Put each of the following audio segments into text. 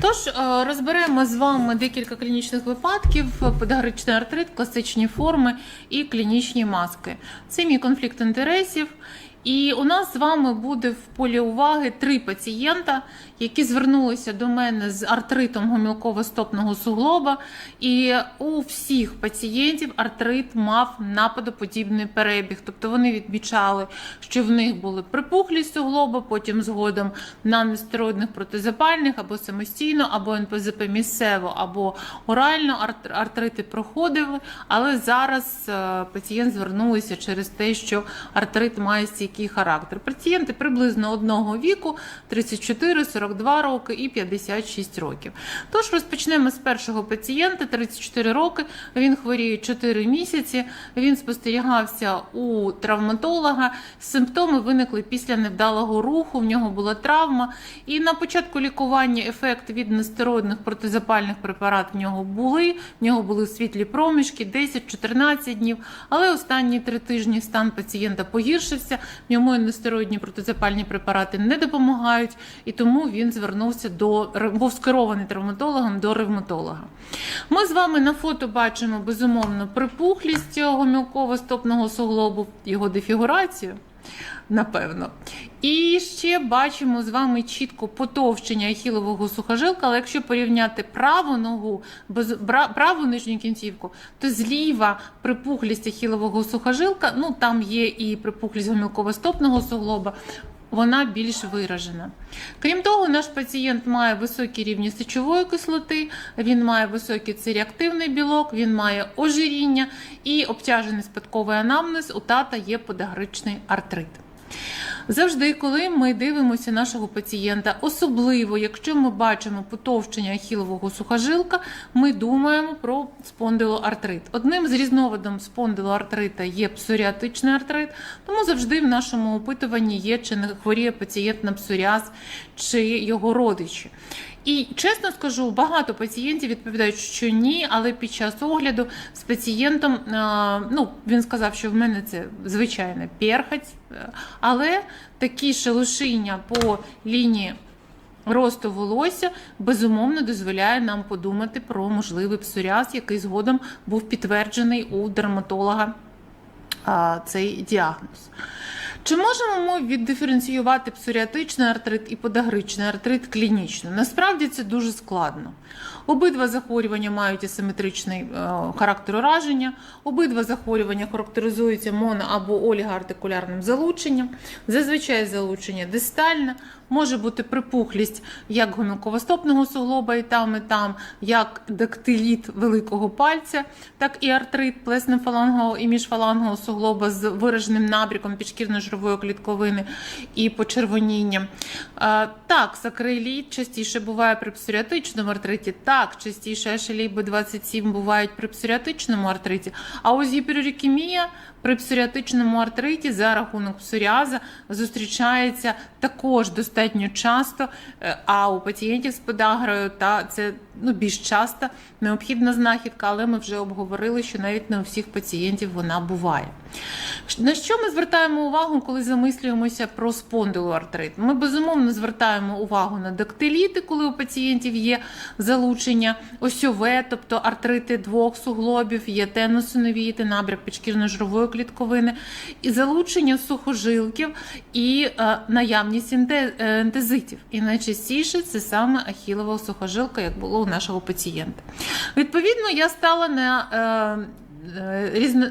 Тож е, розберемо з вами декілька клінічних випадків: подагричний артрит, класичні форми і клінічні маски. Це мій конфлікт інтересів. І у нас з вами буде в полі уваги три пацієнта, які звернулися до мене з артритом гомілково-стопного суглоба. І у всіх пацієнтів артрит мав нападоподібний перебіг. Тобто вони відмічали, що в них були припухлість суглоба, потім згодом на нестероїдних протизапальних або самостійно, або НПЗП місцево, або орально артрити проходили. Але зараз е, пацієнт звернулися через те, що артрит має стійкий характер. Пацієнти приблизно одного віку 34, 42 роки і 56 років. Тож розпочнемо з першого пацієнта 34 роки. Він хворіє 4 місяці. Він спостерігався у травматолога. Симптоми виникли після невдалого руху. В нього була травма. І на початку лікування ефект від нестероїдних протизапальних препаратів в нього були. В нього були світлі проміжки 10-14 днів. Але останні три тижні стан пацієнта погіршився. В ньому нестероїдні протизапальні препарати не допомагають, і тому він звернувся до був скерований травматологом до ревматолога. Ми з вами на фото бачимо безумовно припухлість цього мілково-стопного суглобу, його дефігурацію. Напевно. І ще бачимо з вами чітко потовщення ахілового сухожилка, але якщо порівняти праву ногу, без праву нижню кінцівку, то зліва припухлість ахілового сухожилка, ну там є і припухлість гомілково-стопного суглоба, вона більш виражена. Крім того, наш пацієнт має високі рівні сечової кислоти, він має високий циріактивний білок, він має ожиріння і обтяжений спадковий анамнез, у тата є подагричний артрит. Завжди, коли ми дивимося нашого пацієнта, особливо якщо ми бачимо потовчення ахілового сухожилка, ми думаємо про спондилоартрит. Одним з різновидом спондилоартрита є псоріатичний артрит, тому завжди в нашому опитуванні є, чи не хворіє пацієнт на псоріаз, чи його родичі. І чесно скажу, багато пацієнтів відповідають, що ні, але під час огляду з пацієнтом, ну він сказав, що в мене це звичайна перхоть, е, але такі шелушіння по лінії росту волосся безумовно дозволяє нам подумати про можливий псоріаз, який згодом був підтверджений у дерматолога цей діагноз. Чи можемо ми віддиференціювати псоріатичний артрит і подагричний артрит клінічно? Насправді це дуже складно. Обидва захворювання мають асиметричний е, характер ураження, обидва захворювання характеризуються моно або олігоартикулярним залученням. Зазвичай залучення дистальне, може бути припухлість як гомілково-стопного суглоба і там, і там, як дактиліт великого пальця, так і артрит плеснефалангового і міжфалангового суглоба з вираженим набріком підшкірно-жирової клітковини і почервонінням. Е, Так, сакриліт частіше буває при псоріатичному артриті, так, частіше ешелій Б27 бувають при псоріатичному артриті, а ось гіперурікемія при псоріатичному артриті за рахунок псоріаза зустрічається також достатньо часто, е, а у пацієнтів з подагрою та це ну, більш часто необхідна знахідка, але ми вже обговорили, що навіть не у всіх пацієнтів вона буває. На що ми звертаємо увагу, коли замислюємося про спондилоартрит? Ми безумовно звертаємо увагу на дактиліти, коли у пацієнтів є залучення осьове, тобто артрити двох суглобів, є теносиновіти, набряк підшкірно-жирової клітковини, і залучення сухожилків і е, наявність е, ентезитів. І найчастіше це саме ахілова сухожилка, як було у нашого пацієнта. Відповідно, я стала на. Е, Різно,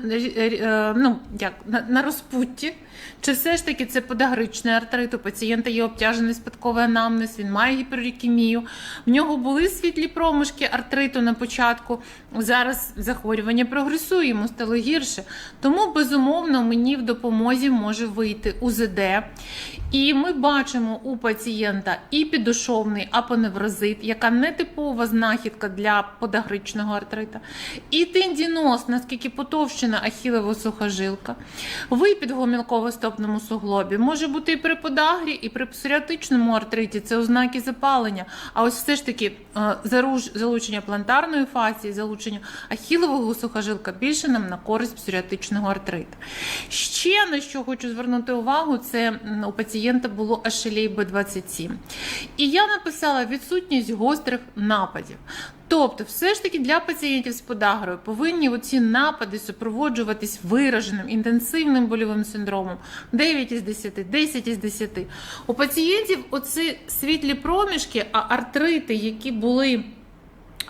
ну, як, на, на розпутті. Чи все ж таки це подагричний артрит, у пацієнта є обтяжений спадковий анамнез, він має гіперурікемію, в нього були світлі промежки артриту на початку, зараз захворювання прогресує, йому стало гірше. Тому, безумовно, мені в допомозі може вийти УЗД. І ми бачимо у пацієнта і підошовний апоневрозит, яка не типова знахідка для подагричного артрита, і тендіноз, наскільки потовщена ахілева сухожилка, випід в гомілково-стопному суглобі може бути і при подагрі, і при псоріатичному артриті. Це ознаки запалення. А ось все ж таки е, залучення плантарної фасції, залучення ахілового сухожилка більше нам на користь псоріатичного артрита. Ще на що хочу звернути увагу, це у пацієнта було ашелей Б27. І я написала відсутність гострих нападів. Тобто, все ж таки для пацієнтів з подагрою повинні оці напади супроводжуватись вираженим інтенсивним больовим синдромом 9 із 10, 10 із 10. У пацієнтів оці світлі проміжки, а артрити, які були.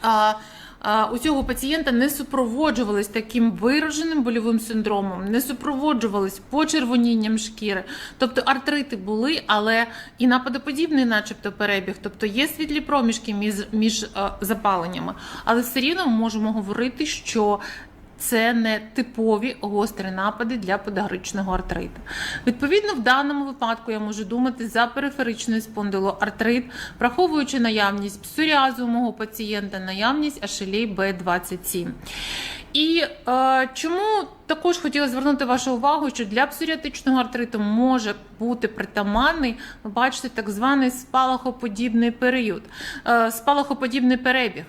А, у цього пацієнта не супроводжувались таким вираженим больовим синдромом, не супроводжувались почервонінням шкіри. Тобто артрити були, але і нападоподібний, начебто, перебіг, тобто є світлі проміжки між, між е, запаленнями. Але все рівно ми можемо говорити, що це не типові гострі напади для подагричного артриту. Відповідно, в даному випадку я можу думати за периферичний спондилоартрит, враховуючи наявність псоріазу мого пацієнта, наявність ашелей Б27. І е, чому також хотіла звернути вашу увагу, що для псоріатичного артриту може бути притаманний, ви бачите, так званий спалахоподібний період, е, спалахоподібний перебіг.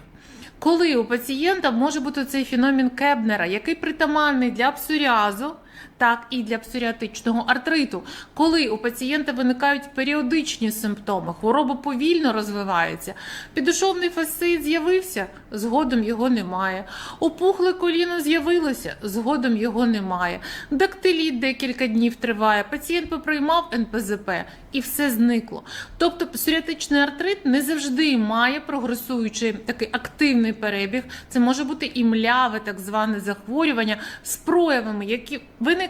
Коли у пацієнта може бути цей феномен Кебнера, який притаманний для псоріазу, так і для псоріатичного артриту, коли у пацієнта виникають періодичні симптоми, хвороба повільно розвивається, підушовний фасцит з'явився, згодом його немає. Опухле коліно з'явилося, згодом його немає. Дактиліт декілька днів триває, пацієнт поприймав НПЗП і все зникло. Тобто псоріатичний артрит не завжди має прогресуючий такий активний перебіг. Це може бути і мляве, так зване захворювання з проявами, які виникають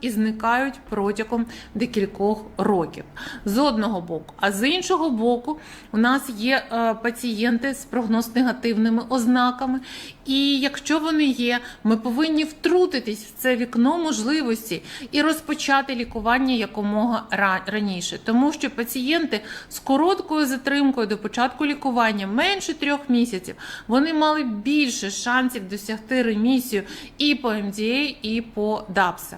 і зникають протягом декількох років. З одного боку, а з іншого боку, у нас є е, пацієнти з прогноз-негативними ознаками. І якщо вони є, ми повинні втрутитись в це вікно можливості і розпочати лікування якомога раніше, тому що пацієнти з короткою затримкою до початку лікування менше трьох місяців вони мали більше шансів досягти ремісію і по МДА, і по ДАПСа.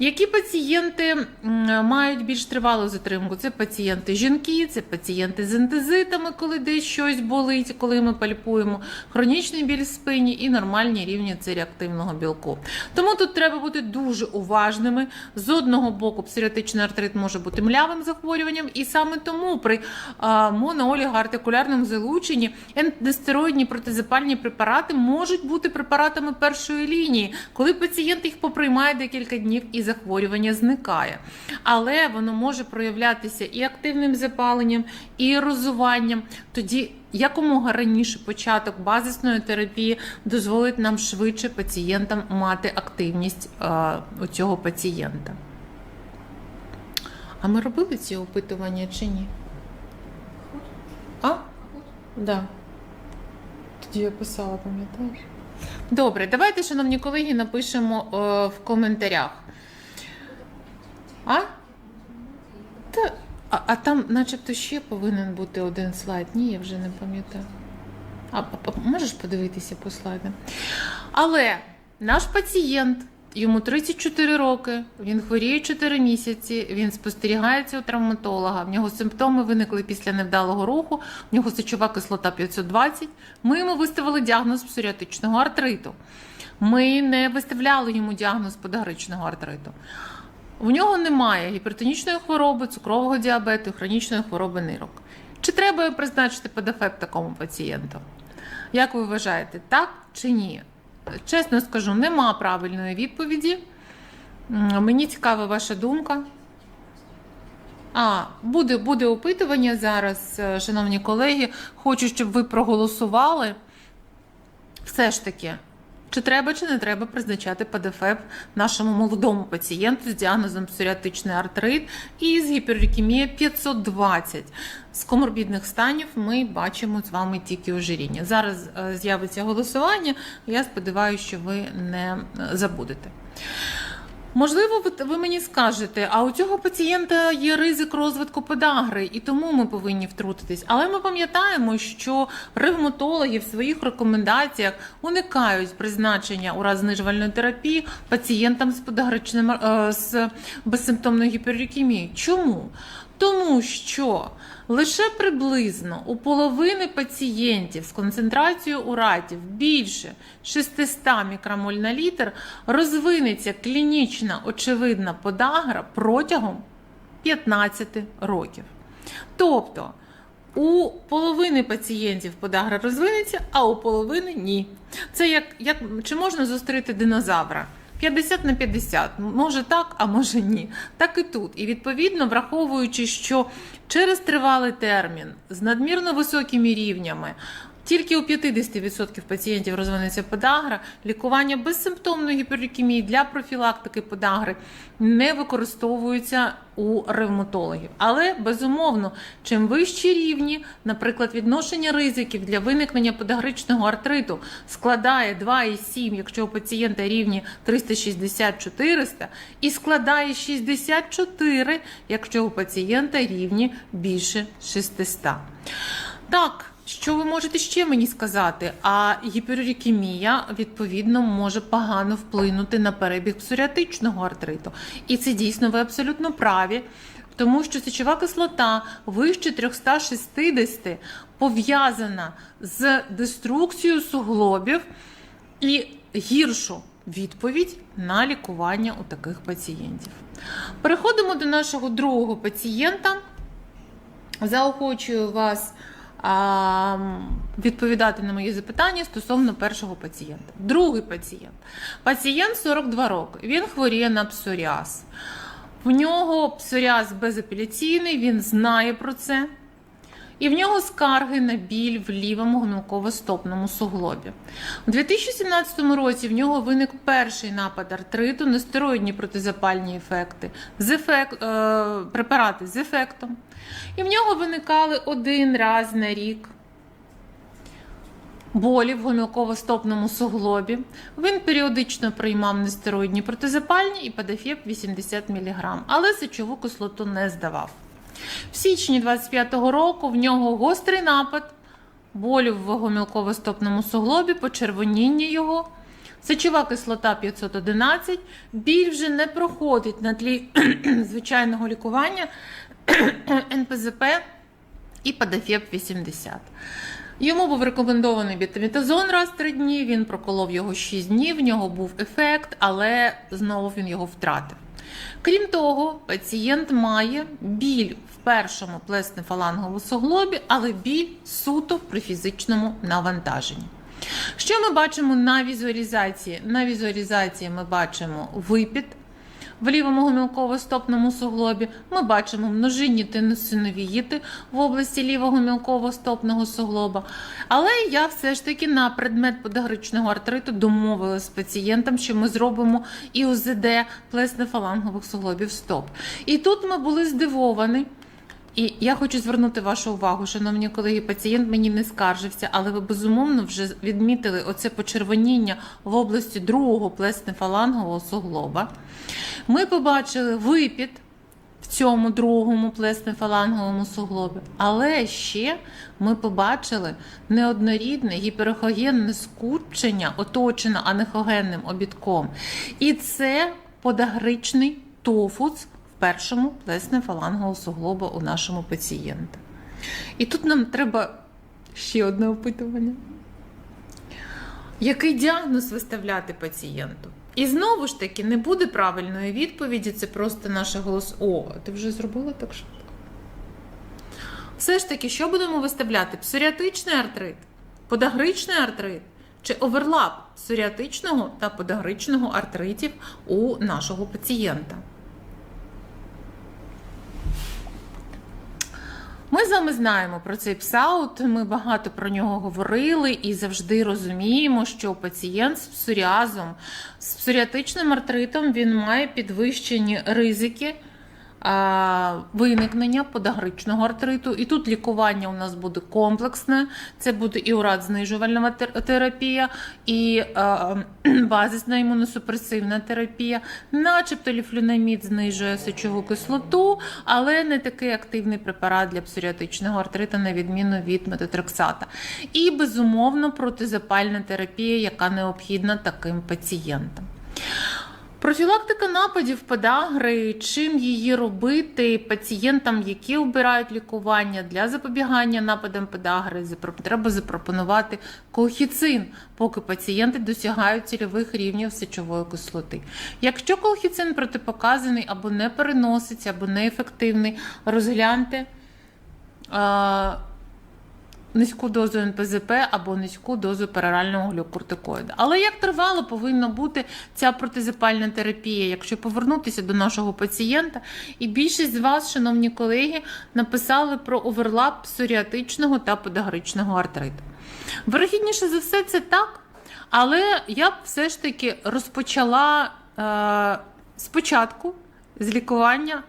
Які пацієнти мають більш тривалу затримку? Це пацієнти жінки, це пацієнти з ентезитами, коли десь щось болить, коли ми пальпуємо, хронічний біль в спині і нормальні рівні циріактивного білку. Тому тут треба бути дуже уважними. З одного боку, псоріатичний артрит може бути млявим захворюванням, і саме тому при монооліgoартикулярному залученні ентестероїдні протизапальні препарати можуть бути препаратами першої лінії, коли пацієнт їх поприймає декілька днів і захворювання зникає. Але воно може проявлятися і активним запаленням, і розуванням. Тоді якомога раніше початок базисної терапії дозволить нам швидше пацієнтам мати активність е, у цього пацієнта. А ми робили ці опитування чи ні? А? Да. Тоді я писала, пам'ятаєш? Добре, давайте, шановні колеги, напишемо е, в коментарях. А? Та, а, а там, начебто, ще повинен бути один слайд. Ні, я вже не пам'ятаю. А, а, можеш подивитися по слайдам? Але наш пацієнт, йому 34 роки, він хворіє 4 місяці, він спостерігається у травматолога. В нього симптоми виникли після невдалого руху, в нього сечова кислота 520. Ми йому виставили діагноз псоріатичного артриту. Ми не виставляли йому діагноз подагричного артриту. В нього немає гіпертонічної хвороби, цукрового діабету, хронічної хвороби нирок. Чи треба призначити ПДФЕП такому пацієнту? Як ви вважаєте, так чи ні? Чесно скажу, нема правильної відповіді. Мені цікава ваша думка. А, буде, буде опитування зараз, е, шановні колеги. Хочу, щоб ви проголосували. Все ж таки, чи треба, чи не треба призначати ПДФЕП нашому молодому пацієнту з діагнозом псоріатичний артрит і з гіперікемією 520. З коморбідних станів ми бачимо з вами тільки ожиріння. Зараз е, з'явиться голосування. Я сподіваюся, що ви не е, забудете. Можливо, ви, мені скажете, а у цього пацієнта є ризик розвитку подагри, і тому ми повинні втрутитись. Але ми пам'ятаємо, що ревматологи в своїх рекомендаціях уникають призначення у знижувальної терапії пацієнтам з подагричним е, з безсимптомною гіперікемією. Чому? Тому що лише приблизно у половини пацієнтів з концентрацією уратів більше 600 мікромоль на літр розвинеться клінічна очевидна подагра протягом 15 років. Тобто у половини пацієнтів подагра розвинеться, а у половини ні. Це як, як чи можна зустріти динозавра? 50 на 50. Може так, а може ні. Так і тут. І відповідно, враховуючи, що через тривалий термін з надмірно високими рівнями. Тільки у 50% пацієнтів розвинеться подагра, лікування безсимптомної гіперлікемії для профілактики подагри не використовується у ревматологів. Але безумовно, чим вищі рівні, наприклад, відношення ризиків для виникнення подагричного артриту складає 2,7, якщо у пацієнта рівні 360-400, і складає 64, якщо у пацієнта рівні більше 600. Так. Що ви можете ще мені сказати? А гіперурікемія, відповідно, може погано вплинути на перебіг псоріатичного артриту. І це дійсно ви абсолютно праві, тому що сечова кислота вище 360 пов'язана з деструкцією суглобів і гіршу відповідь на лікування у таких пацієнтів. Переходимо до нашого другого пацієнта. Заохочую вас відповідати на мої запитання стосовно першого пацієнта. Другий пацієнт. Пацієнт 42 роки. Він хворіє на псоріаз. В нього псоріаз безапеляційний, він знає про це. І в нього скарги на біль в лівому гомілково-стопному суглобі. У 2017 році в нього виник перший напад артриту, нестероїдні протизапальні ефекти, з ефект, е, препарати з ефектом. І в нього виникали один раз на рік болі в гомілково-стопному суглобі. Він періодично приймав нестероїдні протизапальні і падафєб 80 мг, але сечову кислоту не здавав. В січні 25-го року в нього гострий напад болю в гомілково-стопному суглобі, почервоніння його. Сечова кислота 511, біль вже не проходить на тлі звичайного лікування НПЗП і Падафєб 80. Йому був рекомендований бітамітазон раз в 3 дні, він проколов його 6 днів, в нього був ефект, але знову він його втратив. Крім того, пацієнт має біль першому плеснефаланговому суглобі, але біль суто при фізичному навантаженні. Що ми бачимо на візуалізації? На візуалізації ми бачимо випід в лівому гомілково-стопному суглобі. Ми бачимо множинні теносиновіїти в області лівого мілково-стопного суглоба. Але я все ж таки на предмет подагричного артриту домовилася з пацієнтом, що ми зробимо і УЗД плеснефалангових суглобів стоп. І тут ми були здивовані. І я хочу звернути вашу увагу, шановні колеги, пацієнт мені не скаржився, але ви безумовно вже відмітили оце почервоніння в області другого плеснефалангового суглоба. Ми побачили випід в цьому другому плеснефаланговому суглобі, але ще ми побачили неоднорідне гіперохогенне скупчення, оточене анехогенним обідком. І це подагричний тофус першому плеснефалангового суглоба у нашому пацієнта. І тут нам треба ще одне опитування. Який діагноз виставляти пацієнту? І знову ж таки, не буде правильної відповіді, це просто наше голос. О, ти вже зробила так швидко. Все ж таки, що будемо виставляти? Псоріатичний артрит, подагричний артрит чи оверлап псоріатичного та подагричного артритів у нашого пацієнта? Ми з вами знаємо про цей псаут, ми багато про нього говорили і завжди розуміємо, що пацієнт з псоріазом, з псоріатичним артритом він має підвищені ризики виникнення подагричного артриту. І тут лікування у нас буде комплексне, це буде і урат-знижувальна терапія, і базисна імуносупресивна терапія, начебто ліфлюнамід знижує сечову кислоту, але не такий активний препарат для псоріатичного артриту, на відміну від метотрексата. І, безумовно, протизапальна терапія, яка необхідна таким пацієнтам. Профілактика нападів подагри, чим її робити пацієнтам, які обирають лікування для запобігання нападам подагри, треба запропонувати колхіцин, поки пацієнти досягають цільових рівнів сечової кислоти. Якщо колхіцин протипоказаний або не переноситься, або неефективний, розгляньте. Низьку дозу НПЗП або низьку дозу перорального глюкортикоїда. Але як тривало повинна бути ця протизапальна терапія, якщо повернутися до нашого пацієнта, і більшість з вас, шановні колеги, написали про оверлап псоріатичного та подагричного артриту. Вирогідніше за все, це так. Але я б все ж таки розпочала е, спочатку з лікування,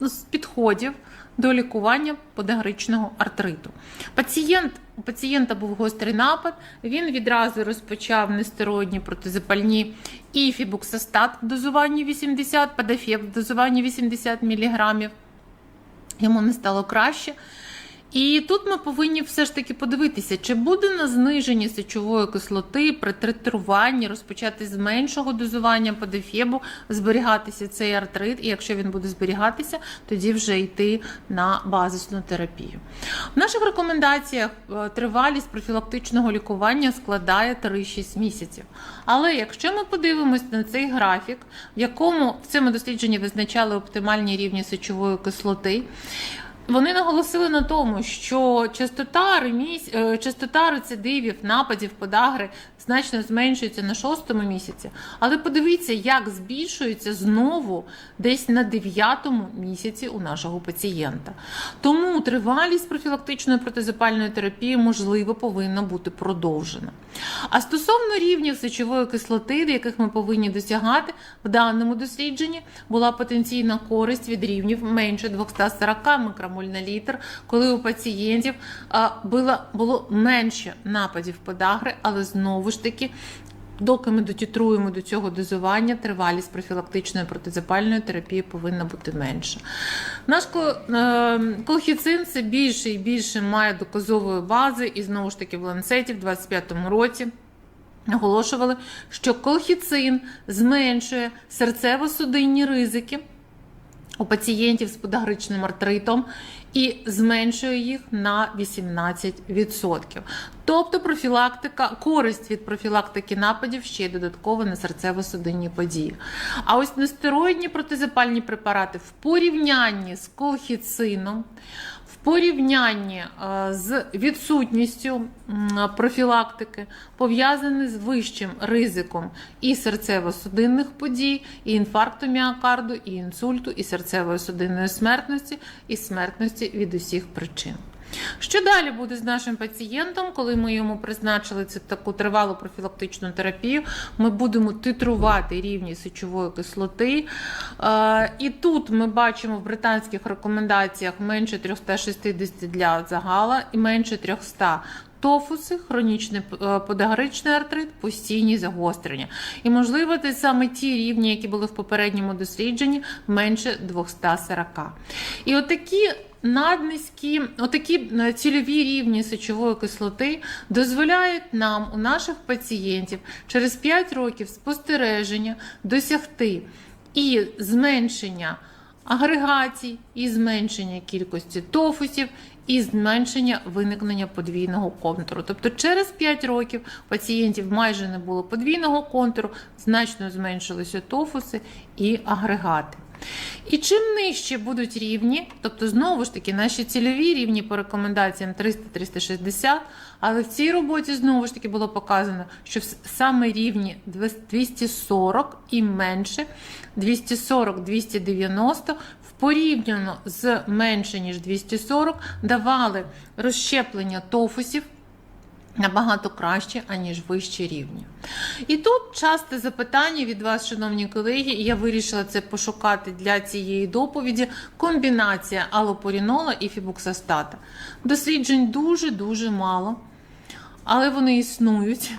ну, з підходів до лікування подагричного артриту. Пацієнт, у пацієнта був гострий напад, він відразу розпочав нестероїдні протизапальні і фібуксостат в дозуванні 80, падафєб в дозуванні 80 мг. Йому не стало краще. І тут ми повинні все ж таки подивитися, чи буде на зниженні сечової кислоти при тритруванні розпочати з меншого дозування ПДФЕБу, зберігатися цей артрит, і якщо він буде зберігатися, тоді вже йти на базисну терапію. В наших рекомендаціях е, тривалість профілактичного лікування складає 3-6 місяців. Але якщо ми подивимось на цей графік, в якому в цьому дослідженні визначали оптимальні рівні сечової кислоти. Вони наголосили на тому, що частота реміс... е, частота рецидивів, нападів, подагри значно зменшується на шостому місяці. Але подивіться, як збільшується знову десь на дев'ятому місяці у нашого пацієнта. Тому тривалість профілактичної протизапальної терапії можливо повинна бути продовжена. А стосовно рівнів сечової кислоти, до яких ми повинні досягати, в даному дослідженні була потенційна користь від рівнів менше 240 мікромоль на літр, коли у пацієнтів було, менше нападів подагри, але знову ж таки. Доки ми дотітруємо до цього дозування, тривалість профілактичної протизапальної терапії повинна бути менша. Наш е, колхіцин це більше і більше має доказової бази, і знову ж таки в ланцеті в 25-му році. Наголошували, що колхіцин зменшує серцево-судинні ризики у пацієнтів з подагричним артритом і зменшує їх на 18%. Тобто профілактика, користь від профілактики нападів ще й додатково на серцево-судинні події. А ось нестероїдні протизапальні препарати в порівнянні з колхіцином, порівнянні е, з відсутністю профілактики пов'язане з вищим ризиком і серцево-судинних подій, і інфаркту міокарду, і інсульту, і серцевої судинної смертності, і смертності від усіх причин. Що далі буде з нашим пацієнтом, коли ми йому призначили цю таку тривалу профілактичну терапію? Ми будемо титрувати рівні сечової кислоти. Е, І тут ми бачимо в британських рекомендаціях менше 360 для загала і менше 300 Тофуси, хронічний е, подагричний артрит, постійні загострення. І, можливо, це саме ті рівні, які були в попередньому дослідженні, менше 240. І отакі наднизькі, отакі е, цільові рівні сечової кислоти дозволяють нам у наших пацієнтів через 5 років спостереження досягти і зменшення агрегацій, і зменшення кількості тофусів, і зменшення виникнення подвійного контуру. Тобто через 5 років пацієнтів майже не було подвійного контуру, значно зменшилися тофуси і агрегати. І чим нижче будуть рівні, тобто знову ж таки наші цільові рівні по рекомендаціям 300-360, але в цій роботі знову ж таки було показано, що саме рівні 240 і менше 240-290 в порівняно з менше ніж 240 давали розщеплення тофусів набагато краще, аніж вищі рівні. І тут часте запитання від вас, шановні колеги, і я вирішила це пошукати для цієї доповіді: комбінація алопорінола і фібуксостата. Досліджень дуже-дуже мало, але вони існують.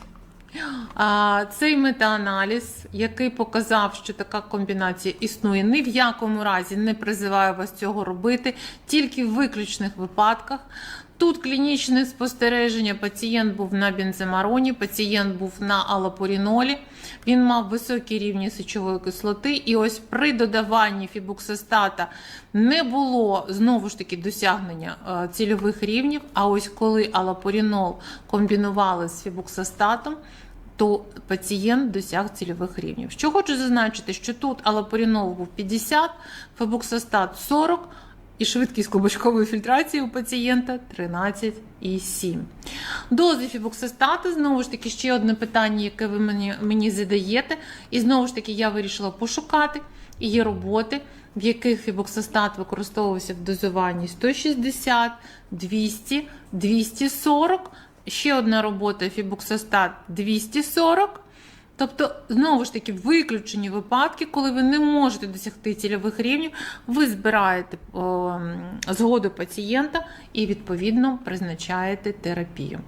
А, Цей метааналіз, який показав, що така комбінація існує, ні в якому разі не призиваю вас цього робити, тільки в виключних випадках. Тут клінічне спостереження. Пацієнт був на бенземароні, пацієнт був на алапорінолі. Він мав високі рівні сечової кислоти, і ось при додаванні фібуксистата не було знову ж таки досягнення е, цільових рівнів. А ось коли алапорінол комбінували з фібуксистатом, то пацієнт досяг цільових рівнів. Що хочу зазначити, що тут алапорінол був 50, фебуксостат 40 і швидкість клубочкової фільтрації у пацієнта 13,7. Дози фібуксостату, знову ж таки, ще одне питання, яке ви мені, мені задаєте. І знову ж таки, я вирішила пошукати. І є роботи, в яких фібуксостат використовувався в дозуванні 160, 200, 240. Ще одна робота фібуксостат 240. Тобто, знову ж таки, виключені випадки, коли ви не можете досягти цільових рівнів, ви збираєте згоду пацієнта і відповідно призначаєте терапію.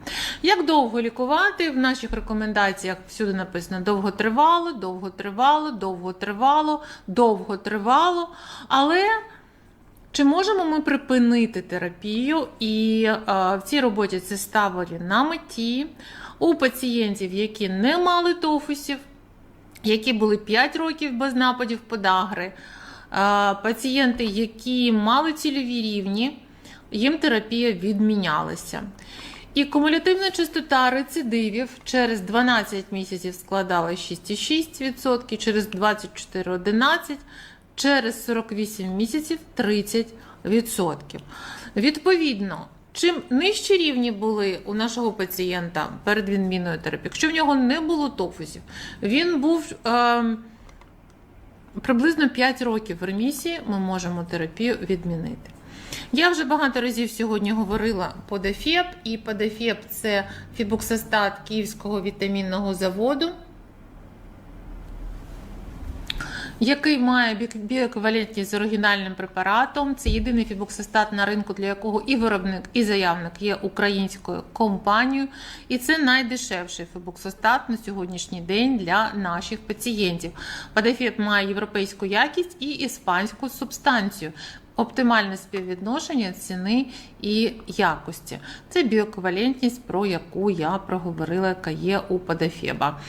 Як довго лікувати? В наших рекомендаціях всюди написано довготривало, довготривало, довготривало, довготривало. Але чи можемо ми припинити терапію? І е, в цій роботі це ставили на меті у пацієнтів, які не мали тофусів, які були 5 років без нападів подагри, е, пацієнти, які мали цільові рівні, їм терапія відмінялася. І кумулятивна частота рецидивів через 12 місяців складала 6,6%, через 24 – 11%, через 48 місяців 30%. Відповідно, чим нижчі рівні були у нашого пацієнта перед відміною терапії, якщо в нього не було тофусів, він був е, приблизно 5 років в ремісії, ми можемо терапію відмінити. Я вже багато разів сьогодні говорила по ДЕФЕП, і по ДЕФЕП це фібуксостат Київського вітамінного заводу який має біоеквівалентність з оригінальним препаратом. Це єдиний фібуксистат на ринку, для якого і виробник, і заявник є українською компанією. І це найдешевший фібуксистат на сьогоднішній день для наших пацієнтів. Падефіп має європейську якість і іспанську субстанцію. Оптимальне співвідношення ціни і якості. Це біоеквівалентність, про яку я проговорила, яка є у Падефеба.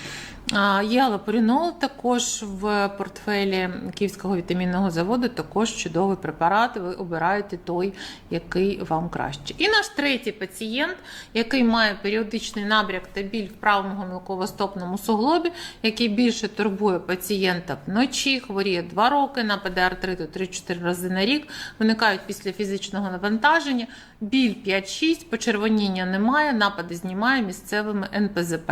Є алапорінол також в портфелі Київського вітамінного заводу, також чудовий препарат. Ви обираєте той, який вам краще. І наш третій пацієнт, який має періодичний набряк та біль в правому гомілково-стопному суглобі, який більше турбує пацієнта вночі, хворіє 2 роки, нападе артриту 3-4 рази на рік, виникають після фізичного навантаження, біль 5-6, почервоніння немає, напади знімає місцевими НПЗП.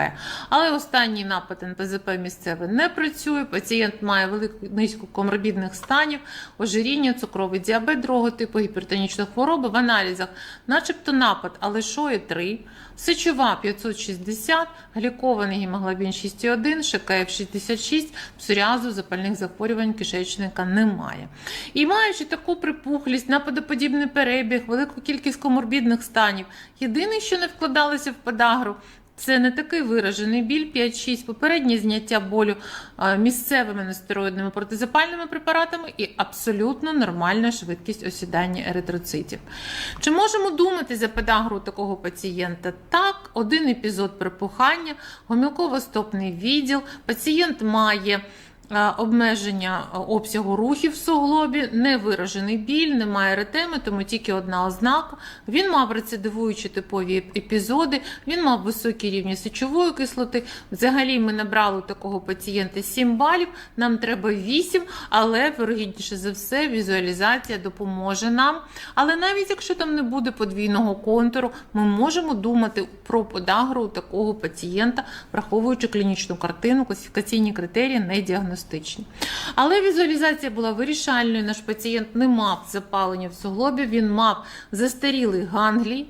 Але останній напад НПЗП місцевий не працює. Пацієнт має велику низку коморбідних станів, ожиріння, цукровий діабет другого типу, гіпертонічну хворобу. В аналізах, начебто напад, але є 3, сечова 560, глікований гемоглобін 6,1, ШКФ 66, псоріазу, запальних захворювань кишечника немає. І маючи таку припухлість, нападоподібний перебіг, велику кількість коморбідних станів, єдине, що не вкладалося в подагру, це не такий виражений біль 5-6, попереднє зняття болю місцевими нестероїдними протизапальними препаратами і абсолютно нормальна швидкість осідання еритроцитів. Чи можемо думати за подагру такого пацієнта? Так, один епізод припухання, гомілково-стопний відділ, пацієнт має. Е, Обмеження е, обсягу рухів в суглобі, невиражений біль, немає еретеми, тому тільки одна ознака. Він мав рецидивуючі типові епізоди, він мав високі рівні сечової кислоти. Взагалі ми набрали такого пацієнта 7 балів, нам треба 8, але вирогідніше за все, візуалізація допоможе нам. Але навіть якщо там не буде подвійного контуру, ми можемо думати про подагру такого пацієнта, враховуючи клінічну картину, класифікаційні критерії не діагностичні. Але візуалізація була вирішальною. Наш пацієнт не мав запалення в суглобі, він мав застарілий ганглій.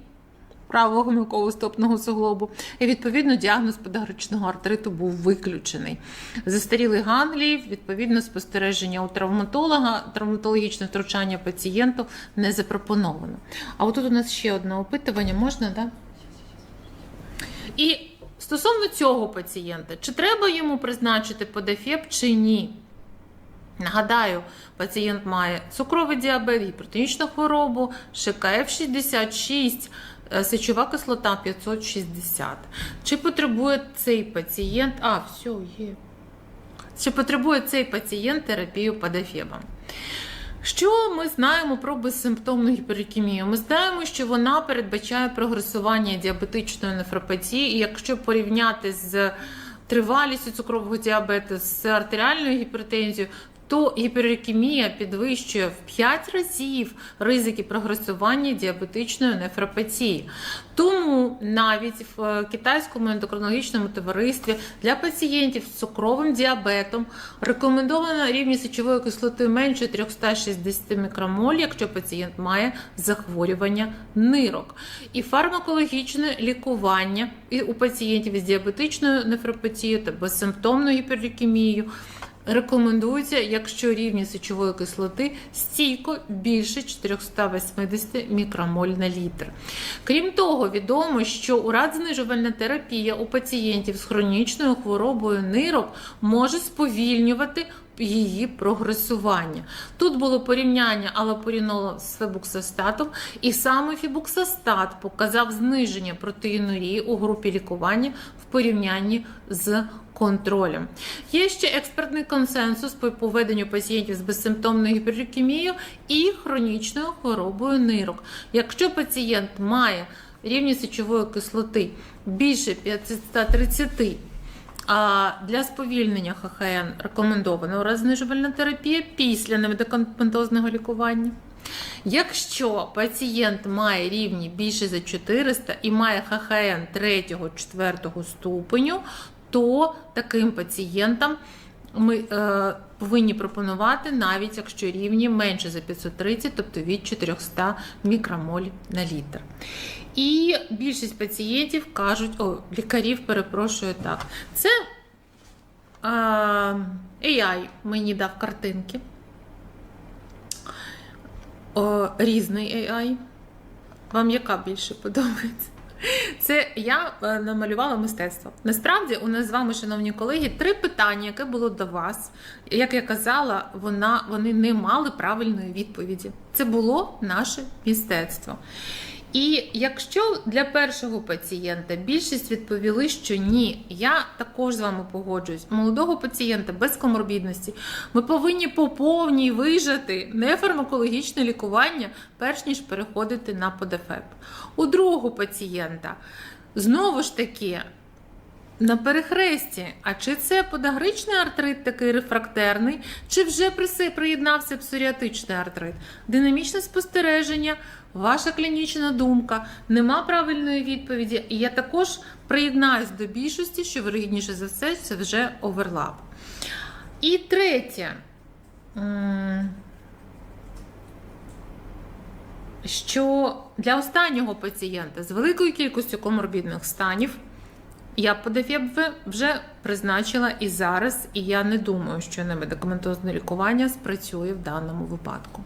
Правого гомілково-стопного суглобу, і відповідно діагноз подагричного артриту був виключений. Застарілий ганглій, відповідно, спостереження у травматолога, травматологічне втручання пацієнту не запропоновано. А отут у нас ще одне опитування, можна, так? І стосовно цього пацієнта, чи треба йому призначити подефеп чи ні? Нагадаю, пацієнт має цукровий діабет, гіпертонічну хворобу, ШКФ 66, е, сечова кислота 560. Чи потребує цей пацієнт. А, все, є. Чи потребує цей пацієнт терапію падафебом? Що ми знаємо про безсимптомну гіперікемію? Ми знаємо, що вона передбачає прогресування діабетичної нефропатії, і якщо порівняти з тривалістю цукрового діабету з артеріальною гіпертензією, то гіперікемія підвищує в 5 разів ризики прогресування діабетичної нефропатії. Тому навіть в е, китайському ендокринологічному товаристві для пацієнтів з цукровим діабетом рекомендовано рівні сечової кислоти менше 360 мікромоль, якщо пацієнт має захворювання нирок. І фармакологічне лікування у пацієнтів з діабетичною нефропатією та безсимптомною гіперікемією Рекомендується, якщо рівні сечової кислоти стійко більше 480 мікромоль на літр. Крім того, відомо, що урадзнижувальна терапія у пацієнтів з хронічною хворобою нирок може сповільнювати її прогресування. Тут було порівняння алапорінолу з фебуксостатом, і саме фібуксостат показав зниження протеїнурії у групі лікування в порівнянні з контролем. Є ще експертний консенсус по поведенню пацієнтів з безсимптомною гіперікемією і хронічною хворобою нирок. Якщо пацієнт має рівні сечової кислоти більше 530 а для сповільнення ХХН рекомендована уразнижувальна терапія після немедикаментозного лікування. Якщо пацієнт має рівні більше за 400 і має ХХН 3-4 ступеню, то таким пацієнтам ми е, повинні пропонувати, навіть якщо рівні менше за 530, тобто від 400 мікромоль на літр. І більшість пацієнтів кажуть, о, лікарів перепрошую так. Це е, AI мені дав картинки. О, різний AI. Вам яка більше подобається? Це я е, намалювала мистецтво. Насправді, у нас з вами, шановні колеги, три питання, яке було до вас. Як я казала, вона, вони не мали правильної відповіді. Це було наше мистецтво. І якщо для першого пацієнта більшість відповіли, що ні, я також з вами погоджуюсь, молодого пацієнта без коморбідності, ми повинні по повній вижити нефармакологічне лікування, перш ніж переходити на ПДФЕП. У другого пацієнта знову ж таки. На перехресті, а чи це подагричний артрит такий рефрактерний, чи вже приєднався псоріатичний артрит? Динамічне спостереження, ваша клінічна думка, нема правильної відповіді. І я також приєднаюсь до більшості, що вирогідніше за все, це вже оверлап. І третє. Що для останнього пацієнта з великою кількістю коморбідних станів я ПДФЕБ вже призначила і зараз, і я не думаю, що немедикаментозне лікування спрацює в даному випадку.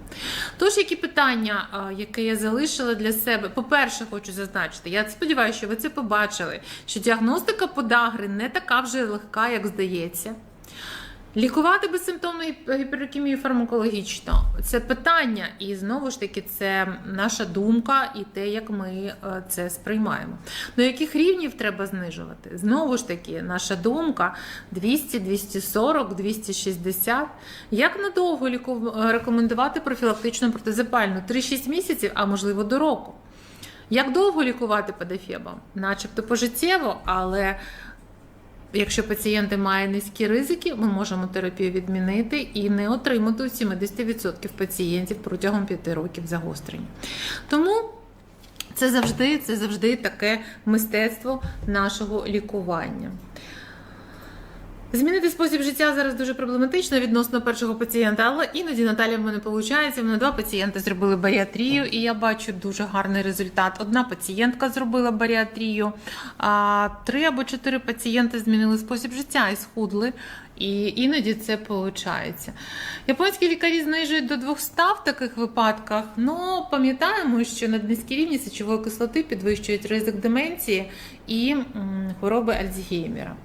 Тож, які питання, які я залишила для себе, по-перше, хочу зазначити, я сподіваюся, що ви це побачили, що діагностика подагри не така вже легка, як здається. Лікувати безсимптомну гіп- гіперікемію фармакологічно це питання, і знову ж таки, це наша думка і те, як ми е, це сприймаємо. До яких рівнів треба знижувати? Знову ж таки, наша думка 200, 240, 260. Як надовго е, рекомендувати профілактичну протизапальну? 3-6 місяців, а можливо до року. Як довго лікувати ПДФЕБом? Начебто пожиттєво, але Якщо пацієнти мають низькі ризики, ми можемо терапію відмінити і не отримати у 70% пацієнтів протягом 5 років загострення. Тому це завжди, це завжди таке мистецтво нашого лікування. Змінити спосіб життя зараз дуже проблематично відносно першого пацієнта, але іноді Наталя в мене виходить. В мене два пацієнти зробили баріатрію, і я бачу дуже гарний результат. Одна пацієнтка зробила баріатрію, а три або чотири пацієнти змінили спосіб життя і схудли. І іноді це виходить. Японські лікарі знижують до 200 в таких випадках. Ну пам'ятаємо, що наднизькі рівні сечової кислоти підвищують ризик деменції і хвороби Альцгеймера.